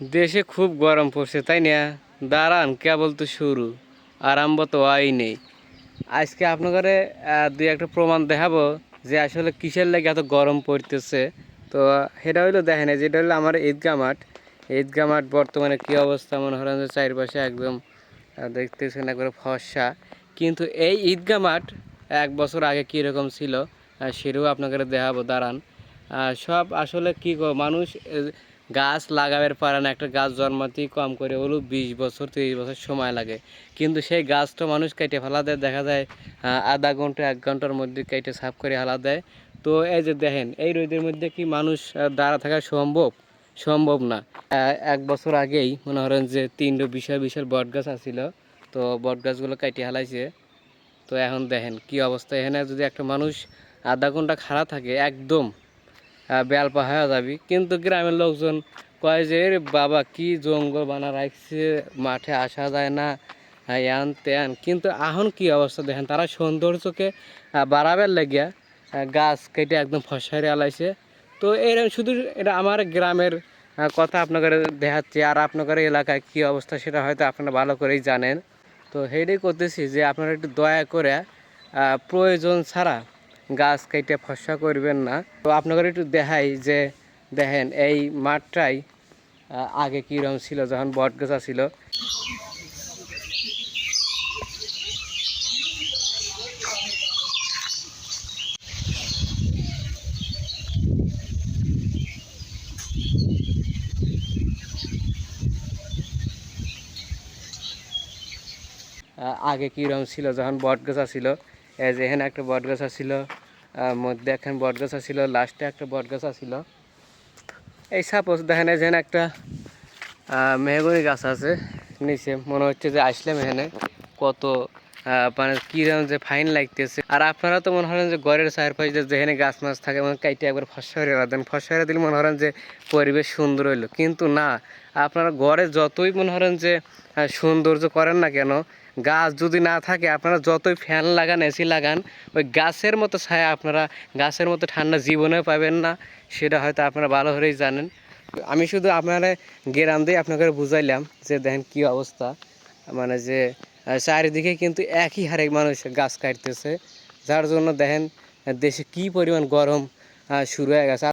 দেশে খুব গরম পড়ছে, তাই না? দাঁড়ান, কেবল তো শুরু। আরম্ভ তো হয় নেই আজকে আপনাদের দুই একটা প্রমাণ দেখাবো যে আসলে কিসের লাগে এত গরম পড়তেছে। তো সেটা হইল, দেখেন এই যেটা হলো আমার ঈদগা মাঠ। ঈদগা মাঠ বর্তমানে কী অবস্থা, মনে করেন যে চারপাশে একদম দেখতেছেন একবারে ফর্সা। কিন্তু এই ঈদগা মাঠ এক বছর আগে কীরকম ছিল সেটাও আপনাকে দেখাবো, দাঁড়ান। সব আসলে কি মানুষ গাছ লাগাবার পারে না, একটা গাছ জন্মাতেই কম করে হলো বিশ বছর, তিরিশ বছর সময় লাগে। কিন্তু সেই গাছটা মানুষ কেটে ফেলা দেয়, দেখা যায় আধা ঘণ্টা, এক ঘণ্টার মধ্যে কেটে সাফ করে ফেলা দেয়। তো এই যে দেখেন, এই রোদের মধ্যে কি মানুষ দাঁড়া থাকা সম্ভব? সম্ভব না। এক বছর আগেই মনে করেন যে তিনটে বিশাল বিশাল বট গাছ আসছিল তো বট গাছগুলো কেটে হালাইছে তো এখন দেখেন কি অবস্থা, এখানে যদি একটা মানুষ আধা ঘণ্টা খাড়া থাকে, একদম বেলপা হয়ে যাবি। কিন্তু গ্রামের লোকজন কয় যে, "এরে বাবা, কি জঙ্গল বানা রাখছে, মাঠে আসা যায় না এন তেন। কিন্তু এখন কি অবস্থা দেখেন, তারা সৌন্দর্যকে বাড়াবার লাগিয়া গাছ কেটে একদম ফসারে আলাইছে তো এরকম শুধু এটা আমার গ্রামের কথা আপনাদের দেখাচ্ছি, আর আপনাদের এলাকায় কি অবস্থা সেটা হয়তো আপনারা ভালো করেই জানেন। তো সেইটাই করতেছি যে, আপনারা একটু দয়া করে প্রয়োজন ছাড়া গাছ কেটে ফসা করবেন না। তো আপনাদের একটু দেখাই যে, দেখেন এই মাঠটাই আগে কীরকম ছিল যখন বট গাছা ছিল আগে কীরকম ছিল যখন বট গাছা ছিল এখানে একটা বট গাছা ছিল আহ, মধ্যে এখন বট গাছা ছিল লাস্টে একটা বট গাছা ছিল এই সাপোজ দেখেন এই যে এখানে একটা মেহগনি গাছ আছে নিচে মনে হচ্ছে যে আসলাম এখানে। কত মানে কীরকম যে ফাইন লাগতেছে। আর আপনারা তো মনে করেন যে ঘরের চারপাশে যে যেখানে গাছ মাছ থাকে মানে কাইটে একবার ফসা হয়ে দেন। ফসা হয়ে দিলে মনে করেন যে পরিবেশ সুন্দর হইল। কিন্তু না আপনারা ঘরে যতই মনে করেন যে সৌন্দর্য করেন না কেন গাছ যদি না থাকে, আপনারা যতই ফ্যান লাগান এসি লাগান, ওই গাছের মতো ছায়া আপনারা গাছের মতো ঠান্ডা জীবনেও পাবেন না। সেটা হয়তো আপনারা ভালো করেই জানেন। আমি শুধু আপনারা গ্রাম দিয়ে আপনাকে বুঝাইলাম যে দেখেন কি অবস্থা। মানে যে চারিদিকে কিন্তু একই হারে মানুষ গাছ কাটতেছে। যার জন্য দেখেন দেশে কি পরিমাণ গরম শুরু হয়ে গেছে।